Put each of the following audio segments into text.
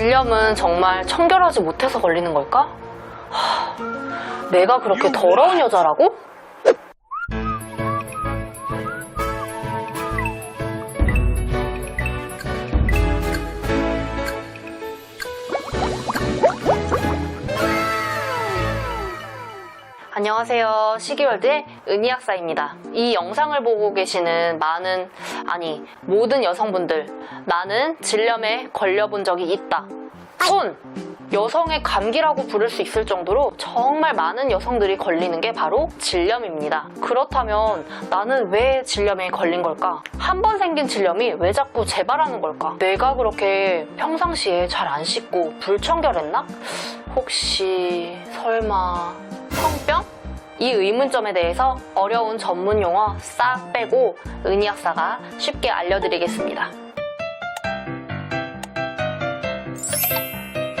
질염은 정말 청결하지 못해서 걸리는 걸까? 하, 내가 그렇게 더러운 여자라고? 안녕하세요. 시기월드의 은희학사입니다. 이 영상을 보고 계시는 많은, 아니, 모든 여성분들, 나는 질염에 걸려본 적이 있다. 손! 여성의 감기라고 부를 수 있을 정도로 정말 많은 여성들이 걸리는 게 바로 질염입니다. 그렇다면 나는 왜 질염에 걸린 걸까? 한 번 생긴 질염이 왜 자꾸 재발하는 걸까? 내가 그렇게 평상시에 잘 안 씻고 불청결했나? 혹시 설마 성병? 이 의문점에 대해서 어려운 전문 용어 싹 빼고 은희 학사가 쉽게 알려드리겠습니다.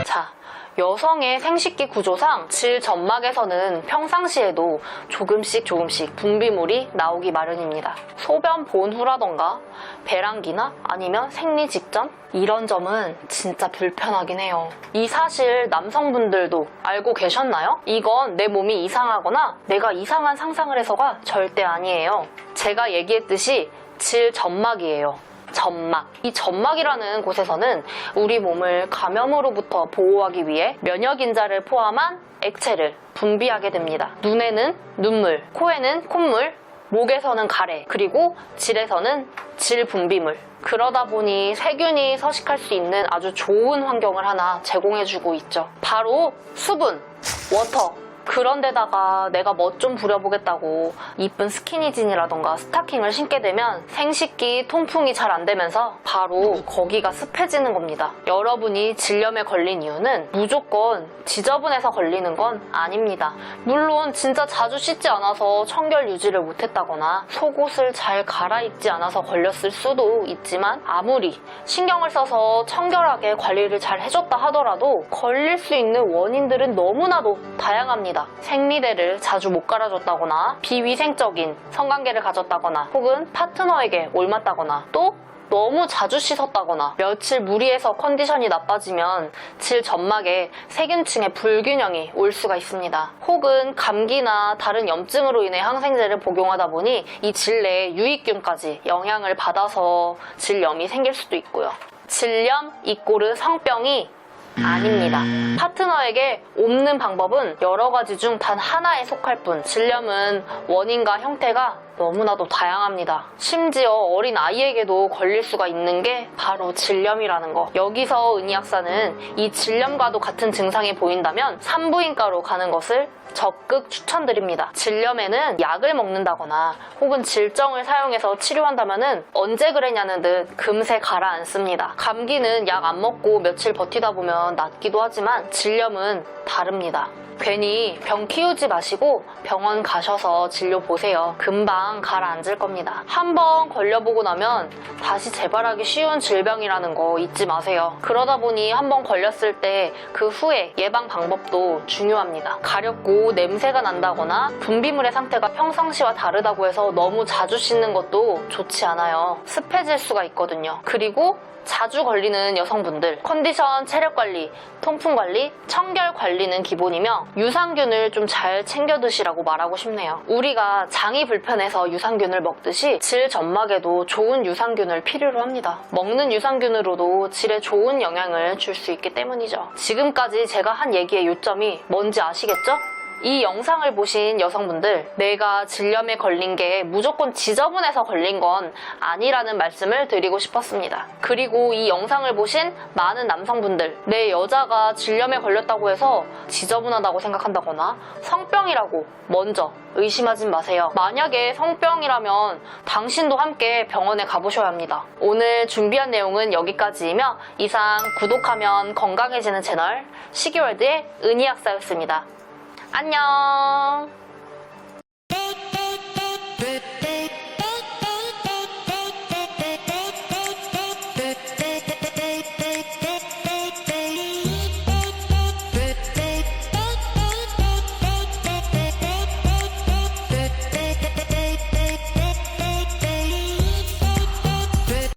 자, 여성의 생식기 구조상 질 점막에서는 평상시에도 조금씩 조금씩 분비물이 나오기 마련입니다. 소변 본 후라던가 배란기나 아니면 생리 직전 이런 점은 진짜 불편하긴 해요. 이 사실 남성분들도 알고 계셨나요? 이건 내 몸이 이상하거나 내가 이상한 상상을 해서가 절대 아니에요. 제가 얘기했듯이 질 점막이에요. 점막. 이 점막이라는 곳에서는 우리 몸을 감염으로부터 보호하기 위해 면역인자를 포함한 액체를 분비하게 됩니다. 눈에는 눈물, 코에는 콧물, 목에서는 가래, 그리고 질에서는 질 분비물. 그러다 보니 세균이 서식할 수 있는 아주 좋은 환경을 하나 제공해주고 있죠. 바로 수분, 워터. 그런데다가 내가 멋 좀 부려보겠다고 이쁜 스키니진이라던가 스타킹을 신게 되면 생식기 통풍이 잘 안 되면서 바로 거기가 습해지는 겁니다. 여러분이 질염에 걸린 이유는 무조건 지저분해서 걸리는 건 아닙니다. 물론 진짜 자주 씻지 않아서 청결 유지를 못했다거나 속옷을 잘 갈아입지 않아서 걸렸을 수도 있지만 아무리 신경을 써서 청결하게 관리를 잘 해줬다 하더라도 걸릴 수 있는 원인들은 너무나도 다양합니다. 생리대를 자주 못 갈아줬다거나 비위생적인 성관계를 가졌다거나 혹은 파트너에게 옮았다거나 또 너무 자주 씻었다거나 며칠 무리해서 컨디션이 나빠지면 질 점막에 세균층의 불균형이 올 수가 있습니다. 혹은 감기나 다른 염증으로 인해 항생제를 복용하다 보니 이 질 내에 유익균까지 영향을 받아서 질염이 생길 수도 있고요. 질염 이꼬르 성병이 아닙니다. 파트너에게 옮는 방법은 여러 가지 중 단 하나에 속할 뿐 질염은 원인과 형태가 너무나도 다양합니다. 심지어 어린 아이에게도 걸릴 수가 있는 게 바로 질염이라는 거. 여기서 은희학사는 이 질염과도 같은 증상이 보인다면 산부인과로 가는 것을 적극 추천드립니다. 질염에는 약을 먹는다거나 혹은 질정을 사용해서 치료한다면은 언제 그랬냐는 듯 금세 가라앉습니다. 감기는 약 안 먹고 며칠 버티다 보면 낫기도 하지만 질염은 다릅니다. 괜히 병 키우지 마시고 병원 가셔서 진료 보세요. 금방 가라앉을 겁니다. 한번 걸려보고 나면 다시 재발하기 쉬운 질병이라는 거 잊지 마세요. 그러다 보니 한번 걸렸을 때 그 후에 예방 방법도 중요합니다. 가렵고 냄새가 난다거나 분비물의 상태가 평상시와 다르다고 해서 너무 자주 씻는 것도 좋지 않아요. 습해질 수가 있거든요. 그리고 자주 걸리는 여성분들 컨디션 체력 관리, 통풍 관리, 청결 관리는 기본이며 유산균을 좀 잘 챙겨 드시라고 말하고 싶네요. 우리가 장이 불편해서 유산균을 먹듯이 질 점막에도 좋은 유산균을 필요로 합니다. 먹는 유산균으로도 질에 좋은 영향을 줄 수 있기 때문이죠. 지금까지 제가 한 얘기의 요점이 뭔지 아시겠죠? 이 영상을 보신 여성분들, 내가 질염에 걸린 게 무조건 지저분해서 걸린 건 아니라는 말씀을 드리고 싶었습니다. 그리고 이 영상을 보신 많은 남성분들, 내 여자가 질염에 걸렸다고 해서 지저분하다고 생각한다거나 성병이라고 먼저 의심하진 마세요. 만약에 성병이라면 당신도 함께 병원에 가보셔야 합니다. 오늘 준비한 내용은 여기까지이며 이상 구독하면 건강해지는 채널 시기월드의 은희학사였습니다. 안녕.